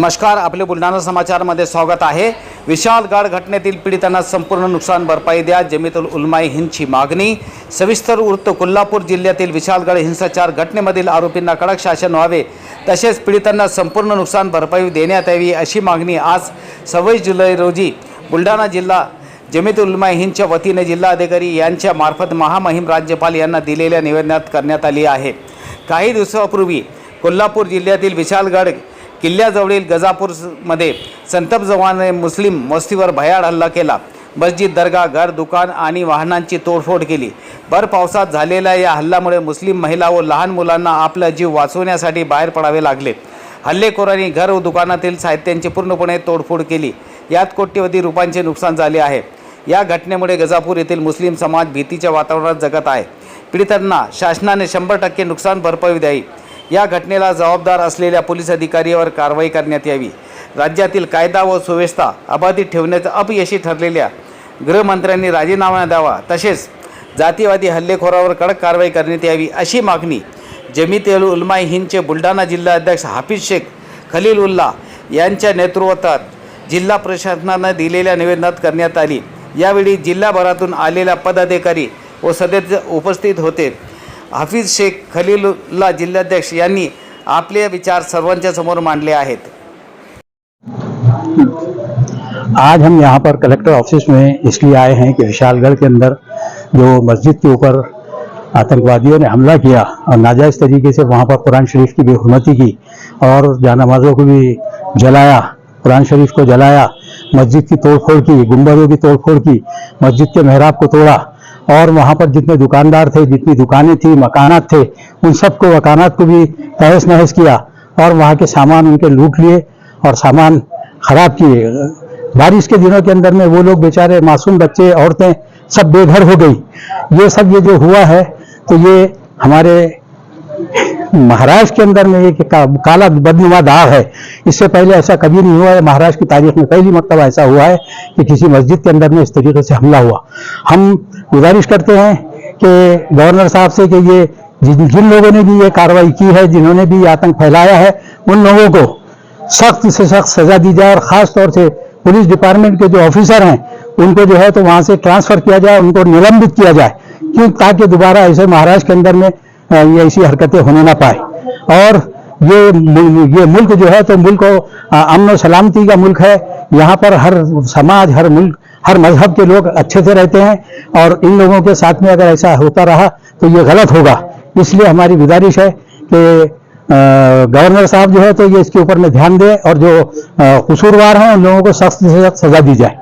नमस्कार आपले बुलढाणा समाचारमध्ये स्वागत आहे. विशालगड घटनेतील पीडितांना संपूर्ण नुकसान भरपाई द्या जमीतुल उलमाई हिंदची मागणी. सविस्तर वृत्त कोल्हापूर जिल्ह्यातील विशालगड हिंसाचार घटनेमधील आरोपींना कडक शासन व्हावे तसेच पीडितांना संपूर्ण नुकसान भरपाई देण्यात यावी अशी मागणी आज सव्वीस जुलै रोजी बुलढाणा जिल्हा जमीत उलमा हिंदच्या वतीने जिल्हाधिकारी यांच्या मार्फत महामहिम राज्यपाल यांना दिलेल्या निवेदनात करण्यात आली आहे. काही दिवसापूर्वी कोल्हापूर जिल्ह्यातील विशालगड किल्ल्याजवळील गजापूरमध्ये संतप जवानाने मुस्लिम वस्तीवर भयाड हल्ला केला. मस्जिद दर्गा घर दुकान आणि वाहनांची तोडफोड केली. भर पावसात झालेल्या या हल्ल्यामुळे मुस्लिम महिला व लहान मुलांना आपला जीव वाचवण्यासाठी बाहेर पडावे लागले. हल्लेखोरांनी घर व दुकानातील साहित्यांची पूर्णपणे तोडफोड केली. यात कोट्यवधी रुपयांचे नुकसान झाले आहे. या घटनेमुळे गजापूर येथील मुस्लिम समाज भीतीच्या वातावरणात जगत आहे. पीडितांना शासनाने शंभर टक्के नुकसान भरपाई द्यावी. या घटनेला जबाबदार असलेल्या पोलीस अधिकारीवर कारवाई करण्यात यावी. राज्यातील कायदा व सुव्यवस्था अबाधित ठेवण्याचं अपयशी ठरलेल्या गृहमंत्र्यांनी राजीनामा द्यावा. तसेच जातीवादी हल्लेखोरावर कडक कारवाई करण्यात यावी अशी मागणी जमीत उल उलमाई हिंदचे बुलढाणा जिल्हा अध्यक्ष हाफिज शेख खलील उल्ला यांच्या नेतृत्वात जिल्हा प्रशासनानं दिलेल्या निवेदनात करण्यात आली. यावेळी जिल्हाभरातून आलेल्या पदाधिकारी व सदस्य उपस्थित होते. हाफिज शेख खलीलुल्ला जिल्हाध्यक्ष यांनी आपले विचार सर्वांच्या समोर मांडले आहेत. आज हम यहाँ पर कलेक्टर ऑफ़िस में इसलिए आए हैं कि विशालगढ़ के अंदर जो मस्जिद के ऊपर आतंकवादियों ने हमला किया और नाजायज तरीके से वहाँ पर कुरान शरीफ की बेहरमती की और जानमाजों को भी जलाया, कुरान शरीफ को जलाया, मस्जिद की तोड़फोड़ की गुंबदों की तोड़फोड़ की, मस्जिद के मेहराब को तोड़ा और वहाँ पर जितने दुकानदार थे जितनी दुकानें थी मकानात थे उन सबको मकानात को भी तहस नहस किया और वहाँ के सामान उनके लूट लिए और सामान खराब किए। बारिश के दिनों के अंदर में वो लोग बेचारे मासूम बच्चे औरतें सब बेघर हो गई। ये सब ये जो हुआ है तो ये हमारे महाराष्ट्र के अंदर में एक का, काला बदनुमा दाग है। इससे पहले ऐसा कभी नहीं हुआ है। महाराष्ट्र की तारीख में पहली मरतबा ऐसा हुआ है कि किसी मस्जिद के अंदर में इस तरीके से हमला हुआ। हम गुजारिश करते हैं कि गवर्नर साहब से कि ये जिन जिन लोगों ने भी ये कार्रवाई की है, जिन्होंने भी आतंक फैलाया है, उन लोगों को सख्त से सख्त सजा दी जाए और खास तौर से पुलिस डिपार्टमेंट के जो ऑफिसर हैं, उनको जो है तो वहाँ से ट्रांसफ़र किया जाए, उनको निलंबित किया जाए, क्यों? ताकि दोबारा ऐसे महाराष्ट्र के अंदर में ये ऐसी हरकतें होने ना पाए। और ये ये मुल्क जो है तो मुल्क अमन सलामती का मुल्क है। यहाँ पर हर समाज, हर मुल्क हर मज़हब के लोग अच्छे से रहते हैं और इन लोगों के साथ में अगर ऐसा होता रहा तो ये गलत होगा। इसलिए हमारी गुजारिश है कि गवर्नर साहब जो है तो ये इसके ऊपर में ध्यान दें और जो कसूरवार हैं उन लोगों को सख्त से सख्त सजा दी जाए।